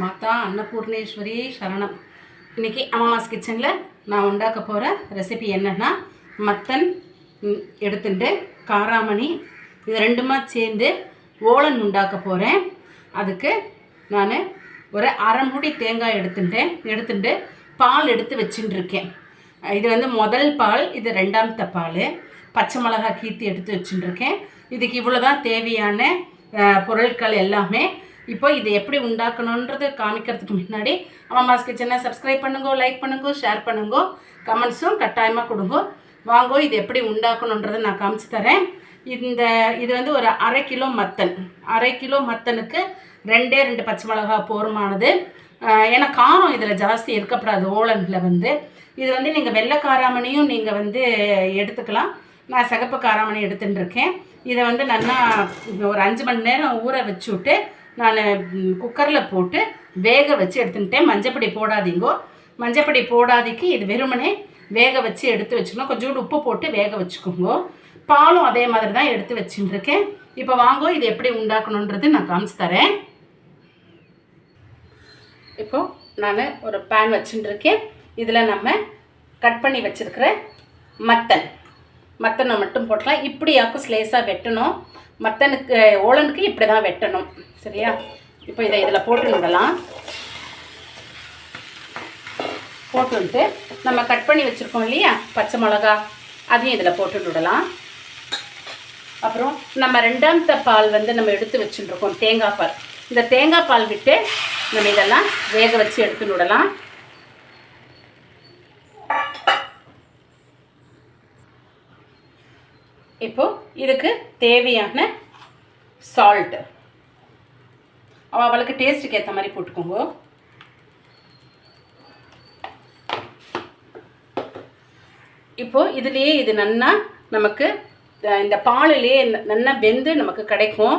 மாதா அன்னபூர்ணேஸ்வரி சரணம். இன்னைக்கு அம்மாஸ் கிச்சனில் நான் உண்டாக்க போகிற ரெசிபி என்னென்னா மத்தன் எடுத்துட்டு காராமணி இது ரெண்டுமா சேர்ந்து ஓலன் உண்டாக்க போகிறேன் அதுக்கு நான் ஒரு அரை மூடி தேங்காய் எடுத்துட்டேன் எடுத்துட்டு பால் எடுத்து வச்சுட்டுருக்கேன் இது வந்து முதல் பால் இது ரெண்டாமத்த பால். பச்சை மிளகாய் கீத்தி எடுத்து வச்சுட்டுருக்கேன் இதுக்கு இவ்வளோ தான் தேவையான பொருட்கள் எல்லாமே இப்போ இது எப்படி உண்டாக்கணுன்றது காமிக்கிறதுக்கு முன்னாடி அம்மாஸ் கிச்சனை சப்ஸ்கிரைப் பண்ணுங்க லைக் பண்ணுங்க ஷேர் பண்ணுங்க கமெண்ட்ஸும் கட்டாயமாக கொடுங்க. வாங்கோ இது எப்படி உண்டாக்கணுன்றதை நான் காமிச்சு தரேன். இந்த இது வந்து ஒரு அரை கிலோ மத்தன். அரை கிலோ மத்தனுக்கு ரெண்டே ரெண்டு பச்சை மிளகா போர்மானது. ஏன்னா காரம் இதில் ஜாஸ்தி இருக்கப்படாது ஓலனில் வந்து. இது வந்து நீங்கள் வெள்ளை காராமணியும் நீங்கள் வந்து எடுத்துக்கலாம். நான் சிகப்பு காராமணி எடுத்துட்டுருக்கேன். இதை வந்து நல்லா ஒரு அஞ்சு மணி நேரம் ஊற வச்சு விட்டு நான் குக்கரில் போட்டு வேக வச்சு எடுத்துக்கிட்டேன். மஞ்சப்பொடி போடாதீங்கோ. மஞ்சப்பொடி போடாதிக்கு இது வெறுமனே வேக வச்சு எடுத்து வச்சுக்கணும் கொஞ்சோண்டு உப்பு போட்டு வேக வச்சுக்கோங்க. பாலும் அதே மாதிரி தான் எடுத்து வச்சுட்டு இருக்கேன் இப்போ வாங்கோ இது எப்படி உண்டாக்கணுன்றது நான் காமிச்சு தரேன். இப்போது நான் ஒரு பேன் வச்சுட்டுருக்கேன். இதில் நம்ம கட் பண்ணி வச்சுருக்கிற மத்தன். மத்தனை மட்டும் போட்டலாம் இப்படியாக்கும் ஸ்லேஸாக வெட்டணும். மத்தனுக்கு ஓலனுக்கு இப்படி தான் வெட்டணும். சரியா? இப்போ இதை இதில் போட்டு விடலாம். போட்டுன்ட்டு நம்ம கட் பண்ணி வச்சுருக்கோம் இல்லையா? பச்சை மிளகா அதையும் இதில் போட்டு விடலாம். அப்புறம் நம்ம ரெண்டாம் பால் வந்து நம்ம எடுத்து வச்சுட்டுருக்கோம் தேங்காய் பால். இந்த தேங்காய் பால் விட்டு நம்ம இதெல்லாம் வேக வச்சு எடுத்து விடலாம். இப்போ இதுக்கு தேவையான சால்ட்டு அவளுக்கு டேஸ்ட்டுக்கு ஏற்ற மாதிரி போட்டுக்கோங்க. இப்போ இதுலேயே இது நன்னா நமக்கு இந்த பாலிலே நல்லா வெந்து நமக்கு கிடைக்கும்.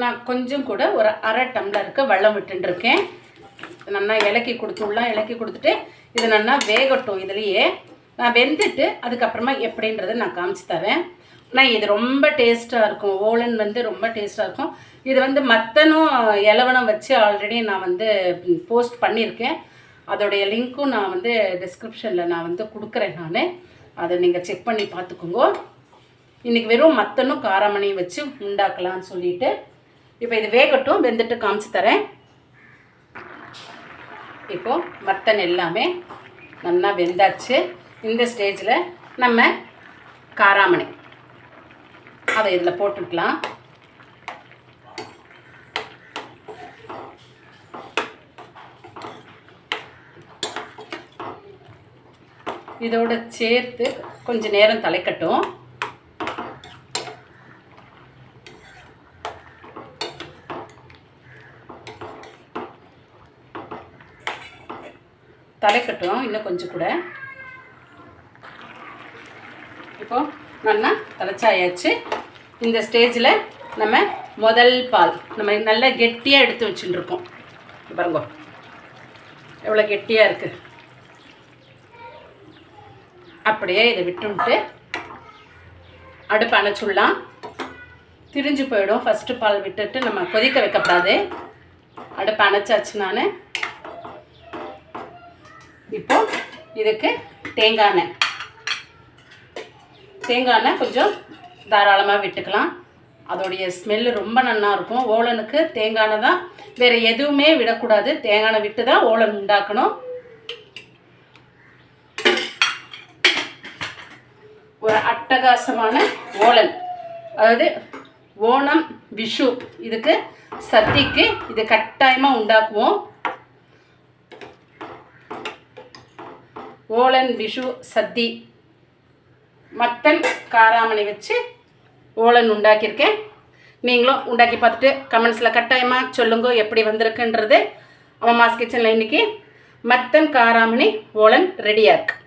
நான் கொஞ்சம் கூட ஒரு அரை டம்ளருக்கு வெள்ளம் விட்டுருக்கேன் நல்லா இலக்கி கொடுத்துடலாம் இலக்கி கொடுத்துட்டு இது நல்லா வேகட்டும் இதுலேயே. நான் வெந்துட்டு அதுக்கப்புறமா எப்படின்றத நான் காமிச்சு தரேன். ஆனால் இது ரொம்ப டேஸ்ட்டாக இருக்கும். ஓலன் வந்து ரொம்ப டேஸ்ட்டாக இருக்கும். இது வந்து மத்தனும் இலவனம் வச்சு ஆல்ரெடி நான் வந்து போஸ்ட் பண்ணியிருக்கேன். அதோடைய லிங்க்கும் நான் வந்து டிஸ்கிரிப்ஷனில் நான் வந்து கொடுக்குறேன் நான். அதை நீங்கள் செக் பண்ணி பார்த்துக்கோங்க. இன்றைக்கி வெறும் மத்தனும் காராமணியும் வச்சு உண்டாக்கலாம்னு சொல்லிட்டு இப்போ இது வேகட்டும் வெந்துட்டு காமிச்சு தரேன். இப்போது மத்தன் எல்லாமே நல்லா வெந்தாச்சு. இந்த ஸ்டேஜில் நம்ம காராமணி. அதை இதில் போட்டுக்கலாம். இதோட சேர்த்து கொஞ்ச நேரம் தலைக்கட்டும். தலைக்கட்டும் இன்னும் கொஞ்சம் கூட. இப்போ நல்லா தலைச்சாயாச்சு. இந்த ஸ்டேஜில் நம்ம முதல் பால் நம்ம நல்லா கெட்டியாக எடுத்து வச்சுட்டு இருக்கோம் பாருங்க. எவ்வளோ கெட்டியாக இருக்குது அப்படியே இதை விட்டுன்ட்டு அடுப்பு அணைச்சுடலாம். திரிஞ்சு போயிடும். ஃபஸ்ட்டு பால் விட்டுட்டு நம்ம கொதிக்க வைக்கக்கூடாது அடுப்பு அணைச்சாச்சு நான். இப்போ இதுக்கு தேங்காய் எண்ணெய். தேங்காய் எண்ணெய் கொஞ்சம் தாராளமாக விட்டுக்கலாம். அதோடைய ஸ்மெல்லு ரொம்ப நல்லா இருக்கும். ஓலனுக்கு தேங்காய் தான் வேறு எதுவுமே விடக்கூடாது. தேங்காய் விட்டு தான் ஓலன் உண்டாக்கணும். ஒரு அட்டகாசமான ஓலன். அதாவது ஓணம் விஷு இதுக்கு சத்திக்கு இது கட்டாயமாக உண்டாக்குவோம். ஓலன் விஷு சத்தி மத்தன் காராமணி வச்சு ஓலன் உண்டாக்கியிருக்கேன். நீங்களும் உண்டாக்கி பார்த்துட்டு கமெண்ட்ஸில் கட்டாயமாக சொல்லுங்க எப்படி வந்திருக்குன்றது. அம்மாஸ் கிச்சனில் இன்றைக்கி மத்தன் காராமணி ஓலன் ரெடியாக இருக்குது